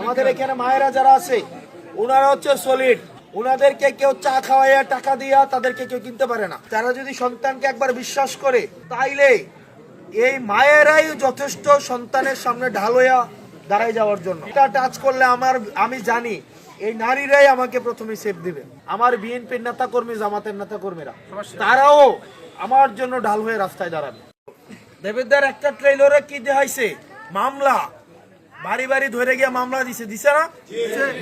আমাদের এখানে মায়েরা যারা আছে ওনারা হচ্ছে সলিড ওনাদেরকে কেউ চা খাওয়াইয়া টাকা দিয়া তাদেরকে কেউ কিনতে পারে না। তারা যদি সন্তানকে একবার বিশ্বাস করে তাইলে এই মায়েরাই যথেষ্ট সন্তানের সামনে ঢাল হইয়া দাঁড়াই যাওয়ার জন্য। এটা টাচ করলে আমার আমি জানি এই নারীরাই আমাকে প্রথমে সেফ দিবে। আমার বিএনপির নেতা কর্মী জামাতের নেতা কর্মীরা তারাও আমার জন্য ঢাল হয়ে রাস্তায় দাঁড়াবে। দেবেদার একটা ট্রেইলরে কি দেখাইছে? মামলা। বাড়ি বাড়ি ধরে গিয়ে মামলা দিছে দিছে না?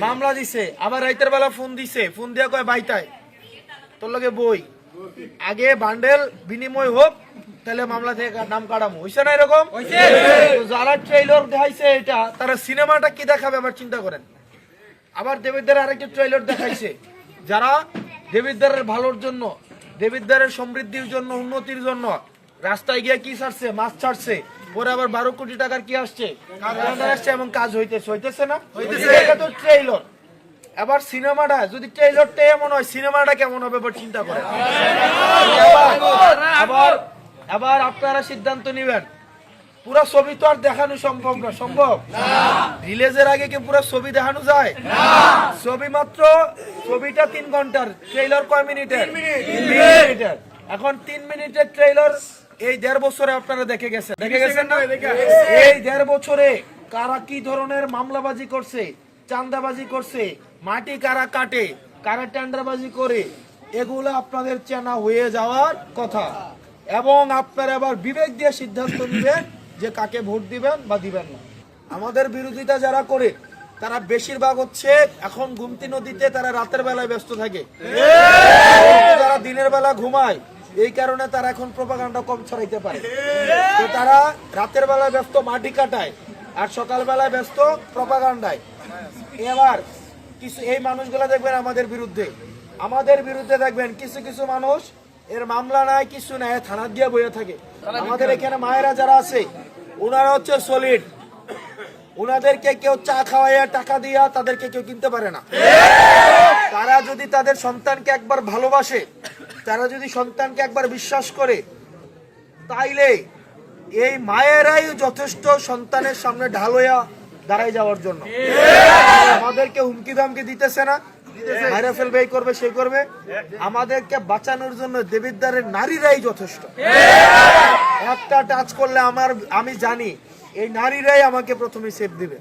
মামলা দিছে। আবার রাইতের বেলা ফোন দিছে। ফোন দিয়া কয় বাইতায় তোর লগে বই। আগে বান্ডেল বিনিময় হোক তাহলে মামলা থেকে নাম কাটামো। হইছে না এরকম? যারা ট্রেইলর দেখাইছে এটা তারা সিনেমাটা কি দেখাবে আবার চিন্তা করেন। আবার দেবিদ্দারের আরেকটা ট্রেইলার দেখাইছে। যারা দেবিদ্দারের ভালোর জন্য দেবিদ্দারের সমৃদ্ধির জন্য উন্নতির জন্য রাস্তায় গিয়ে কি ছাড়ছে মাছ ছাড়ছে পরে আবার বারো কোটি টাকার কি আসছে? আসছে। এবং কাজ হইতেছে হইতেছে না? এটা তো ট্রেইলর এবার সিনেমাটা যদি ট্রেইলরটা এমন হয় সিনেমাটা কেমন হবে এবার চিন্তা করেন আবার- আবার আবার আপনারা সিদ্ধান্ত নেবেন। পুরা ছবি তো আর দেখানো সম্ভব না সম্ভব? রিলিজের আগে কি পুরো ছবি দেখানো যায়? ছবি মাত্র ছবিটা তিন ঘণ্টার ট্রেইলার কয় মিনিটের? তিন মিনিটের। এখন তিন মিনিটের ট্রেইলার এই দেড় বছরে আপনারা দেখে গেছেন। দেখে গেছেন না? এই দেড় বছরে কারা কি ধরনের মামলাবাজি করছে চান্দাবাজি করছে মাটি কারা কাটে কারা টেন্ডারবাজি করে এগুলো আপনাদের চেনা হয়ে যাওয়ার কথা। এবং আপনারা আবার বিবেক দিয়ে সিদ্ধান্ত নেবেন যে কাকে ভোট দিবেন বা দিবেন না। আমাদের বিরোধিতা যারা করে তারা বেশিরভাগ হচ্ছে এখন গুমতি নদীতে তারা রাতের বেলায় ব্যস্ত থাকে। যারা দিনের বেলা ঘুমায় এই কারণে তারা এখন প্রপাগান্ডা কম ছড়াইতে পারে। তো তারা রাতের বেলায় ব্যস্ত মাটি কাটায় আর সকালবেলায় ব্যস্ত প্রপাগান্ডায়। এবার কিছু এই মানুষগুলা দেখবেন আমাদের বিরুদ্ধে। আমাদের বিরুদ্ধে দেখবেন কিছু কিছু মানুষ এর মামলা নাই কিছু নাই থানা দিয়ে বইয়ে থাকে। আমাদের এখানে মায়েরা যারা আছে ওনারা হচ্ছে সলিড ওনাদেরকে কেউ চা খাওয়াইয়া টাকা দিয়া তাদেরকে কেউ কিনতে পারে না। তারা যদি তাদের সন্তানকে একবার ভালোবাসে তারা যদি সন্তানকে একবার বিশ্বাস করে, তাইলে এই মায়েরাই যথেষ্ট সন্তানের সামনে ঢাল হইয়া দাঁড়াই যাওয়ার জন্য। আমাদেরকে হুমকি দামকি দিতেছে না। মাইরা ফেলবে, এই করবে, সেই করবে। আমাদেরকে বাঁচানোর জন্য দেবিদ্বারের নারীরাই যথেষ্ট। একটা টাচ করলে আমার, আমি জানি, এই নারীরাই আমাকে প্রথমে সেফ দিবে।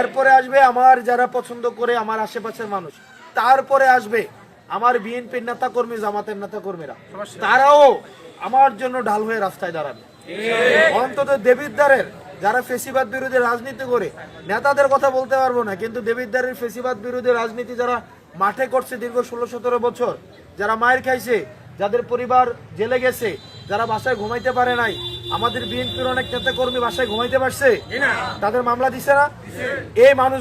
এরপরে আসবে আমার যারা পছন্দ করে, আমার আশেপাশের মানুষ। তারপরে আসবে আমার বিএনপির নেতা কর্মী জামাতের নেতা কর্মীরা তারাও আমার জন্য ঢাল হয়ে রাস্তায় দাঁড়াবে। অন্তত দেবিদ্বারের যারা ফেসিবাদ বিরোধী রাজনীতি করে নেতাদের কথা বলতে পারব না কিন্তু দেবিদ্বারের ফেসিবাদ বিরোধী রাজনীতি যারা মাঠে করছে দীর্ঘ ষোলো সতেরো বছর যারা মায়ের খাইছে যাদের পরিবার জেলে গেছে যারা বাসায় ঘুমাইতে পারে নাই আমাদের বিএনপির অনেক নেতা কর্মী বাসায় ঘুমাইতে পারছে তাদের মামলা দিছে না? এই মানুষ